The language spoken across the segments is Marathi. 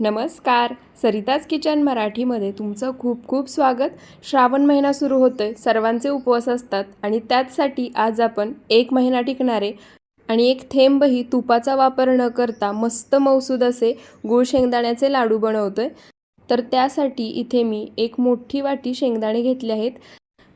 नमस्कार. सरिताज किचन मराठीमध्ये तुमचं खूप खूप स्वागत. श्रावण महिना सुरू होतो आहे सर्वांचे उपवास असतात आणि त्याचसाठी आज आपण एक महिना टिकणारे आणि एक थेंबही तुपाचा वापर न करता मस्त मौसूद असे गुळ शेंगदाण्याचे लाडू बनवतो आहे तर त्यासाठी इथे मी एक मोठी वाटी शेंगदाणे घेतले आहेत.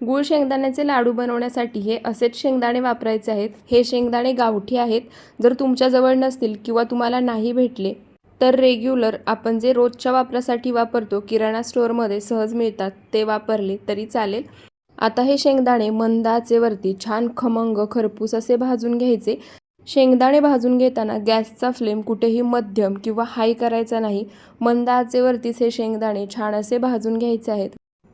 गुळ शेंगदाण्याचे लाडू बनवण्यासाठी हे असेच शेंगदाणे वापरायचे आहेत. हे शेंगदाणे गावठी आहेत. जर तुमच्याजवळ नसतील किंवा तुम्हाला नाही भेटले तर रेग्युलर आपण जे रोजच्या वापरासाठी वापरतो किराणा स्टोअरमध्ये सहज मिळतात ते वापरले तरी चालेल. आता हे शेंगदाणे मंदाचेवरती छान खमंग खरपूस असे भाजून घ्यायचे. शेंगदाणे भाजून घेताना गॅसचा फ्लेम कुठेही मध्यम किंवा हाय करायचा नाही. मंद आचेवरतीच हे शेंगदाणे छान असे भाजून घ्यायचे आहेत.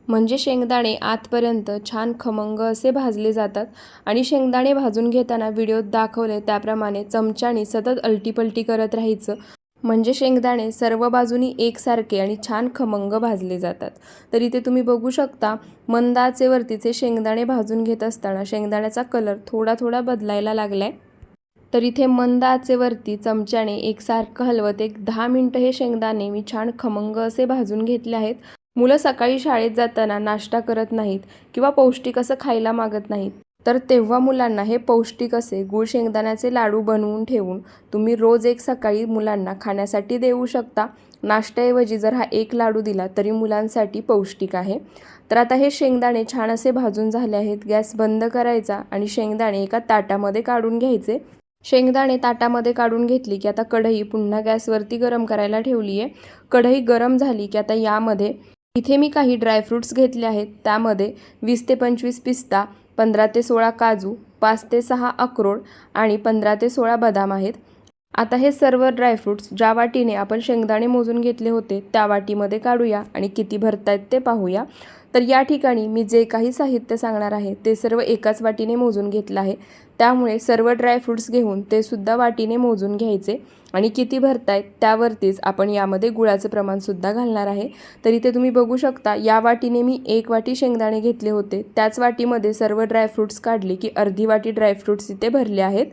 म्हणजे शेंगदाणे आतपर्यंत छान खमंग असे भाजले जातात आणि शेंगदाणे भाजून घेताना व्हिडिओत दाखवले त्याप्रमाणे चमच्याने सतत अलटीपलटी करत राहायचं. म्हणजे शेंगदाणे सर्व बाजूनी एकसारखे आणि छान खमंग भाजले जातात. तर इथे तुम्ही बघू शकता मंद आचेवरतीचे शेंगदाणे भाजून घेत असताना शेंगदाण्याचा कलर थोडा थोडा बदलायला लागलाय. तर इथे मंद आचेवरती चमच्याने एकसारखं हलवत एक दहा मिनटं हे शेंगदाणे मी छान खमंग असे भाजून घेतले आहेत. मुलं सकाळी शाळेत जाताना नाश्ता करत नाहीत किंवा पौष्टिक असं खायला मागत नाहीत. तर तेव्हा मुलांना हे पौष्टिक असे गुळ शेंगदाण्याचे लाडू बनवून ठेवून तुम्ही रोज एक सकाळी मुलांना खाण्यासाठी देऊ शकता. नाश्त्याऐवजी जर हा एक लाडू दिला तरी मुलांसाठी पौष्टिक आहे. तर आता हे शेंगदाणे छान असे भाजून झाले आहेत. गॅस बंद करायचा आणि शेंगदाणे एका ताटामध्ये काढून घ्यायचे. शेंगदाणे ताटामध्ये काढून घेतली की आता कढई पुन्हा गॅसवरती गरम करायला ठेवली आहे कढई गरम झाली की आता यामध्ये इथे मी काही ड्रायफ्रूट्स घेतले आहेत. त्यामध्ये वीस ते पंचवीस पिस्ता पंधरा ते सोळा काजू पाच ते सहा अक्रोड आणि पंधरा ते सोळा बदाम आहेत. आता हे सर्व ड्रायफ्रूट्स ज्या वाटीने आपण शेंगदाणे मोजून घेतले होते त्या वाटीमध्ये काढूया आणि किती भरतायत ते पाहूया. तर या ठिकाणी मी जे काही साहित्य सांगणार आहे ते सर्व एकाच वाटीने मोजून घेतलं आहे. त्यामुळे सर्व ड्रायफ्रूट्स घेऊन ते सुद्धा वाटीने मोजून घ्यायचे आणि किती भरतायत त्यावरतीच आपण यामध्ये गुळाचं प्रमाणसुद्धा घालणार आहे. तर इथे तुम्ही बघू शकता या वाटीने मी एक वाटी शेंगदाणे घेतले होते. त्याच वाटीमध्ये सर्व ड्रायफ्रूट्स काढले की अर्धी वाटी ड्रायफ्रूट्स इथे भरले आहेत.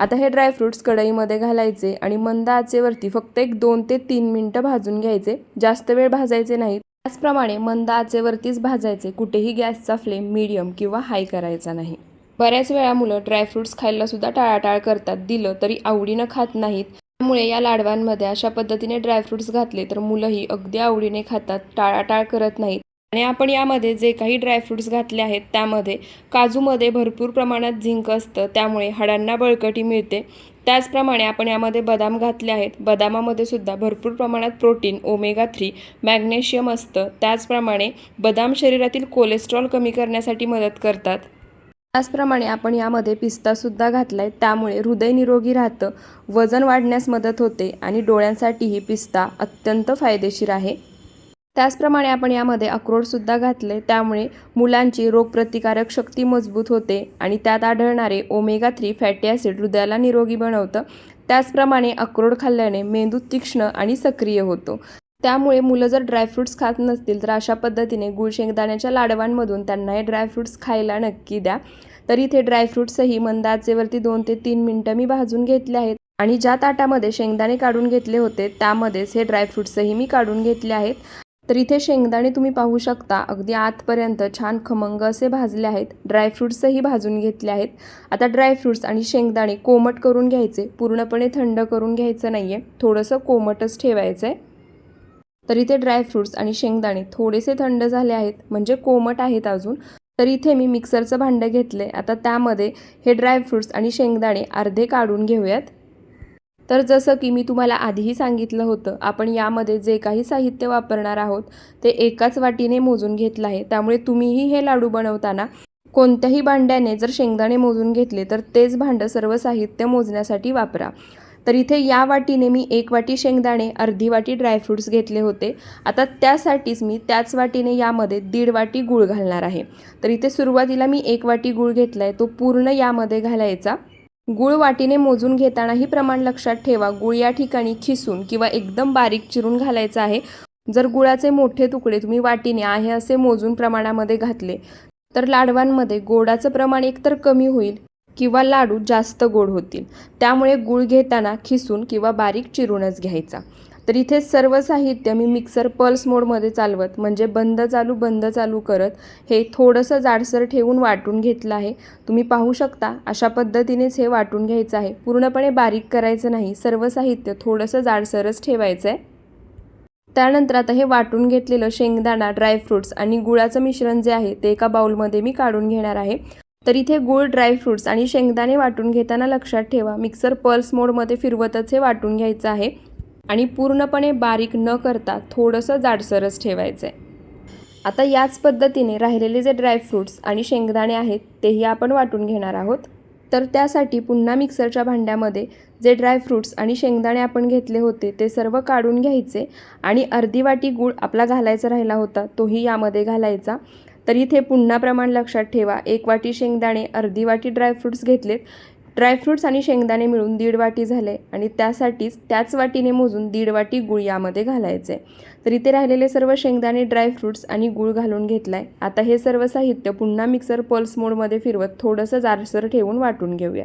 आता हे ड्रायफ्रूट्स कढईमध्ये घालायचे आणि मंद आचेवरती फक्त एक दोन ते तीन मिनटं भाजून घ्यायचे. जास्त वेळ भाजायचे नाहीत त्याचप्रमाणे मंद आचेवरतीच भाजायचे. कुठेही गॅसचा फ्लेम मीडियम किंवा हाय करायचा नाही. बऱ्याच वेळा मुलं ड्रायफ्रूट्स खायलासुद्धा टाळाटाळ करतात. दिलं तरी आवडीनं खात नाहीत. त्यामुळे या लाडवांमध्ये अशा पद्धतीने ड्रायफ्रूट्स घातले तर मुलंही अगदी आवडीने खातात. टाळाटाळ करत नाहीत. आणि आपण यामध्ये जे काही ड्रायफ्रूट्स घातले आहेत त्यामध्ये काजूमध्ये भरपूर प्रमाणात झिंक असतं त्यामुळे हाडांना बळकटी मिळते. त्याचप्रमाणे आपण यामध्ये बदाम घातले आहेत. बदामामध्ये सुद्धा भरपूर प्रमाणात प्रोटीन ओमेगा थ्री मॅग्नेशियम असतं. त्याचप्रमाणे बदाम शरीरातील कोलेस्ट्रॉल कमी करण्यासाठी मदत करतात. त्याचप्रमाणे आपण यामध्ये पिस्तासुद्धा घातला आहे त्यामुळे हृदय निरोगी राहतं वजन वाढण्यास मदत होते आणि डोळ्यांसाठीही पिस्ता अत्यंत फायदेशीर आहे. त्याचप्रमाणे आपण यामध्ये अक्रोडसुद्धा घातले. त्यामुळे मुलांची रोगप्रतिकारक शक्ती मजबूत होते आणि त्यात आढळणारे ओमेगा थ्री फॅटी ॲसिड हृदयाला निरोगी बनवतं. त्याचप्रमाणे अक्रोड खाल्ल्याने मेंदू तीक्ष्ण आणि सक्रिय होतो. त्यामुळे मुलं जर ड्रायफ्रूट्स खात नसतील तर अशा पद्धतीने गुळ शेंगदाण्याच्या लाडवांमधून त्यांना हे ड्रायफ्रूट्स खायला नक्की द्या. तर इथे ड्रायफ्रूट्सही मंद आचेवरती दोन ते तीन मिनटं मी भाजून घेतले आहेत. आणि ज्या ताटामध्ये शेंगदाणे काढून घेतले होते त्यामध्येच हे ड्रायफ्रूट्सही मी काढून घेतले आहेत. तर इथे शेंगदाणे तुम्ही पाहू शकता. अगदी आतपर्यंत छान खमंग असे भाजले आहेत. ड्रायफ्रूट्सही भाजून घेतले आहेत. आता ड्रायफ्रूट्स आणि शेंगदाणे कोमट करून घ्यायचे. पूर्णपणे थंड करून घ्यायचं नाही आहे थोडंसं कोमटच ठेवायचं आहे तर इथे ड्रायफ्रूट्स आणि शेंगदाणे थोडेसे थंड झाले आहेत. म्हणजे कोमट आहेत अजून. तर इथे मी मिक्सरचं भांडं घेतलं आहे आता त्यामध्ये हे ड्रायफ्रूट्स आणि शेंगदाणे अर्धे काढून घेऊयात. तर जसं की मी तुम्हाला आधीही सांगितलं होतं आपण यामध्ये जे काही साहित्य वापरणार आहोत ते एकाच वाटीने मोजून घेतलं आहे. त्यामुळे तुम्हीही हे लाडू बनवताना कोणत्याही भांड्याने जर शेंगदाणे मोजून घेतले तर तेच भांडं सर्व साहित्य मोजण्यासाठी वापरा. तर इथे या वाटीने मी एक वाटी शेंगदाणे अर्धी वाटी ड्रायफ्रूट्स घेतले होते. आता त्यासाठीच मी त्याच वाटीने यामध्ये दीड वाटी गूळ घालणार आहे. तर इथे सुरुवातीला मी एक वाटी गूळ घेतला आहे तो पूर्ण यामध्ये घालायचा. गूळ वाटीने मोजून घेतानाही प्रमाण लक्षात ठेवा. गूळ या ठिकाणी खिसून किंवा एकदम बारीक चिरून घालायचं आहे. जर गुळाचे मोठे तुकडे तुम्ही वाटीने आहे असे मोजून प्रमाणामध्ये घातले तर लाडवांमध्ये गोडाचं प्रमाण एकतर कमी होईल किंवा लाडू जास्त गोड होतील. त्यामुळे गूळ घेताना खिसून किंवा बारीक चिरूनच घ्यायचा. तर इथे सर्व साहित्य मी मिक्सर पल्स मोडमध्ये चालवत म्हणजे बंद चालू बंद चालू करत हे थोडंसं जाडसर ठेवून वाटून घेतलं आहे. तुम्ही पाहू शकता अशा पद्धतीनेच हे वाटून घ्यायचं आहे. पूर्णपणे बारीक करायचं नाही सर्व साहित्य थोडंसं जाडसरच ठेवायचं आहे त्यानंतर आता हे वाटून घेतलेलं शेंगदाणा ड्रायफ्रूट्स आणि गुळाचं मिश्रण जे आहे ते एका बाउलमध्ये मी काढून घेणार आहे. तर इथे गूळ ड्रायफ्रूट्स आणि शेंगदाणे वाटून घेताना लक्षात ठेवा मिक्सर पल्स मोडमध्ये फिरवतच हे वाटून घ्यायचं आहे. आणि पूर्णपणे बारीक न करता थोडंसं जाडसरच ठेवायचं आहे आता याच पद्धतीने राहिलेले जे ड्रायफ्रूट्स आणि शेंगदाणे आहेत तेही आपण वाटून घेणार आहोत. तर त्यासाठी पुन्हा मिक्सरच्या भांड्यामध्ये जे ड्रायफ्रूट्स आणि शेंगदाणे आपण घेतले होते ते सर्व काढून घ्यायचे आणि अर्धी वाटी गूळ आपला घालायचा राहिला होता तोही यामध्ये घालायचा. तर इथे पुन्हा प्रमाण लक्षात ठेवा एक वाटी शेंगदाणे अर्धी वाटी ड्रायफ्रूट्स घेतलेत. ड्रायफ्रूट्स आणि शेंगदाणे मिळून दीड वाटी झाले आणि त्यासाठीच त्याच वाटीने मोजून दीड वाटी गूळ यामध्ये घालायचे. तर इथे राहिलेले सर्व शेंगदाणे ड्रायफ्रूट्स आणि गूळ घालून घेतलाय. आहे आता हे सर्व साहित्य पुन्हा मिक्सर पल्स मोडमध्ये फिरवत थोडंसं जाडसर ठेवून वाटून घेऊया.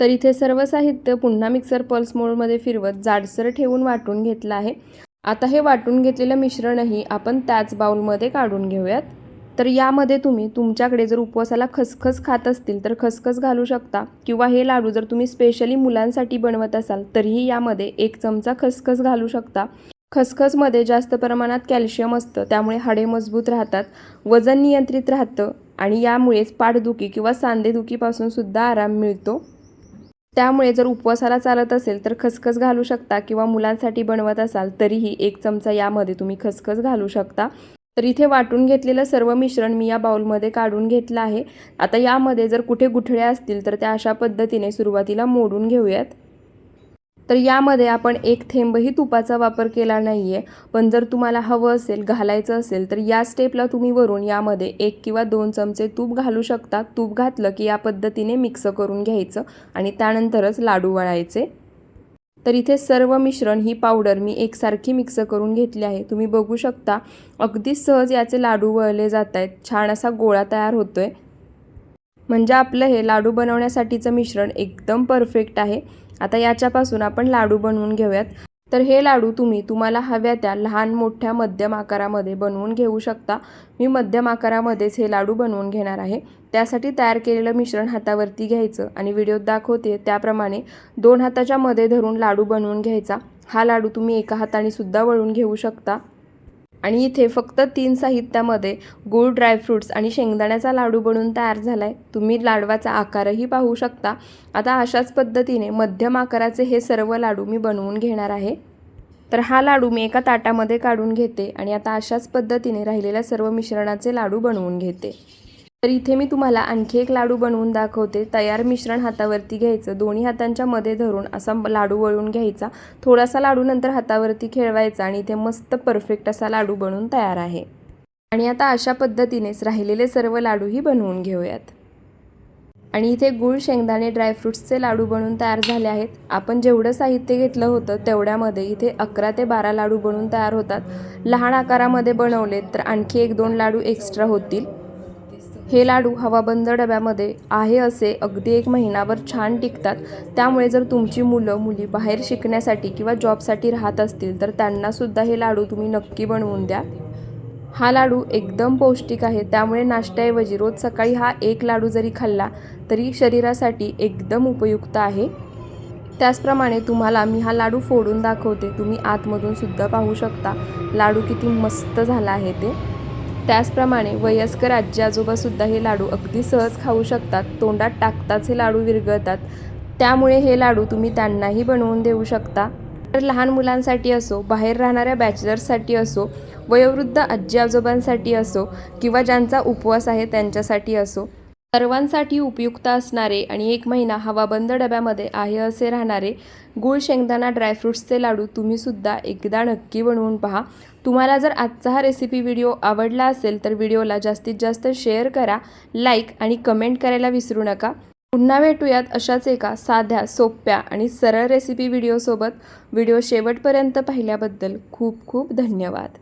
तर इथे सर्व साहित्य पुन्हा मिक्सर पल्स मोडमध्ये फिरवत जाडसर ठेवून वाटून घेतलं आहे. आता हे वाटून घेतलेलं मिश्रणही आपण त्याच बाउलमध्ये काढून घेऊयात. तर यामध्ये तुम्ही तुमच्याकडे जर उपवासाला खसखस खात असतील तर खसखस घालू शकता. किंवा हे लाडू जर तुम्ही स्पेशली मुलांसाठी बनवत असाल तरीही यामध्ये एक चमचा खसखस घालू शकता. खसखसमध्ये जास्त प्रमाणात कॅल्शियम असतं त्यामुळे हाडे मजबूत राहतात वजन नियंत्रित राहतं आणि यामुळेच पाठदुखी किंवा सांधेदुखीपासून सुद्धा आराम मिळतो. त्यामुळे जर उपवासाला चालत असेल तर खसखस घालू शकता किंवा मुलांसाठी बनवत असाल तरीही एक चमचा यामध्ये तुम्ही खसखस घालू शकता. तर इथे वाटून घेतलेलं सर्व मिश्रण मी या बाउलमध्ये काढून घेतलं आहे. आता यामध्ये जर कुठे गुठळ्या असतील तर त्या अशा पद्धतीने सुरुवातीला मोडून घेऊयात. तर यामध्ये आपण एक थेंबही तुपाचा वापर केला नाही आहे पण जर तुम्हाला हवं असेल घालायचं असेल तर या स्टेपला तुम्ही वरून यामध्ये एक किंवा दोन चमचे तूप घालू शकता. तूप घातलं की या पद्धतीने मिक्स करून घ्यायचं आणि त्यानंतरच लाडू वळायचे. तर इथे सर्व मिश्रण ही पावडर मी एकसारखी मिक्स करून घेतली आहे. तुम्ही बघू शकता अगदी सहज याचे लाडू वळले जात आहेत. छान असा गोळा तयार होतोय. म्हणजे आपलं हे लाडू बनवण्यासाठीचं मिश्रण एकदम परफेक्ट आहे. आता याच्यापासून आपण लाडू बनवून घेऊयात. तर हे लाडू तुम्ही तुम्हाला हव्या त्या लहान मोठ्या मध्यम आकारामध्ये बनवून घेऊ शकता. मी मध्यम आकारामध्येच हे लाडू बनवून घेणार आहे. त्यासाठी तयार केलेलं मिश्रण हातावरती घ्यायचं आणि व्हिडिओत दाखवते त्याप्रमाणे दोन हाताच्या मध्ये धरून लाडू बनवून घ्यायचा. हा लाडू तुम्ही एका हाताने सुद्धा वळून घेऊ शकता. आणि इथे फक्त तीन साहित्यामध्ये गूळ ड्रायफ्रूट्स आणि शेंगदाण्याचा लाडू बनवून तयार झाला आहे तुम्ही लाडवाचा आकारही पाहू शकता. आता अशाच पद्धतीने मध्यम आकाराचे हे सर्व लाडू मी बनवून घेणार आहे. तर हा लाडू मी एका ताटामध्ये काढून घेते आणि आता अशाच पद्धतीने राहिलेल्या सर्व मिश्रणाचे लाडू बनवून घेते. तर इथे मी तुम्हाला आणखी एक लाडू बनवून दाखवते. तयार मिश्रण हातावरती घ्यायचं. दोन्ही हातांच्या मध्ये धरून असा लाडू वळून घ्यायचा. थोडासा लाडू नंतर हातावरती खेळवायचा आणि इथे मस्त परफेक्ट असा लाडू बनवून तयार आहे. आणि आता अशा पद्धतीनेच राहिलेले सर्व लाडूही बनवून घेऊयात. आणि इथे गूळ शेंगदाणे ड्रायफ्रूट्सचे लाडू बनवून तयार झाले आहेत. आपण जेवढं साहित्य घेतलं होतं तेवढ्यामध्ये इथे अकरा ते बारा लाडू बनवून तयार होतात. लहान आकारामध्ये बनवलेत तर आणखी एक दोन लाडू एक्स्ट्रा होतील. हे लाडू हवाबंद डब्यामध्ये आहे असे अगदी एक महिनाभर छान टिकतात. त्यामुळे जर तुमची मुलं मुली बाहेर शिकण्यासाठी किंवा जॉबसाठी राहत असतील तर त्यांनासुद्धा हे लाडू तुम्ही नक्की बनवून द्या. हा लाडू एकदम पौष्टिक आहे. त्यामुळे नाश्त्याऐवजी रोज सकाळी हा एक लाडू जरी खाल्ला तरी शरीरासाठी एकदम उपयुक्त आहे. त्याचप्रमाणे तुम्हाला मी हा लाडू फोडून दाखवते. तुम्ही आतमधून सुद्धा पाहू शकता लाडू किती मस्त झाला आहे ते. त्याचप्रमाणे वयस्कर आजी आजोबासुद्धा हे लाडू अगदी सहज खाऊ शकतात तोंडात टाकताच हे लाडू विरघळतात. त्यामुळे हे लाडू तुम्ही त्यांनाही बनवून देऊ शकता. तर लहान मुलांसाठी असो बाहेर राहणाऱ्या बॅचलर्ससाठी असो वयोवृद्ध आजी आजोबांसाठी असो किंवा ज्यांचा उपवास आहे त्यांच्यासाठी असो सर्वांसाठी उपयुक्त असणारे आणि एक महिना हवाबंद डब्यामध्ये आहे असे राहणारे गूळ शेंगदाणा ड्रायफ्रूट्सचे लाडू तुम्हीसुद्धा एकदा नक्की बनवून पहा. तुम्हाला जर आजचा हा रेसिपी व्हिडिओ आवडला असेल तर व्हिडिओला जास्तीत जास्त शेअर करा लाईक आणि कमेंट करायला विसरू नका. पुन्हा भेटूयात अशाच एका साध्या सोप्या आणि सरळ रेसिपी व्हिडिओसोबत व्हिडिओ शेवटपर्यंत पाहिल्याबद्दल खूप खूप धन्यवाद.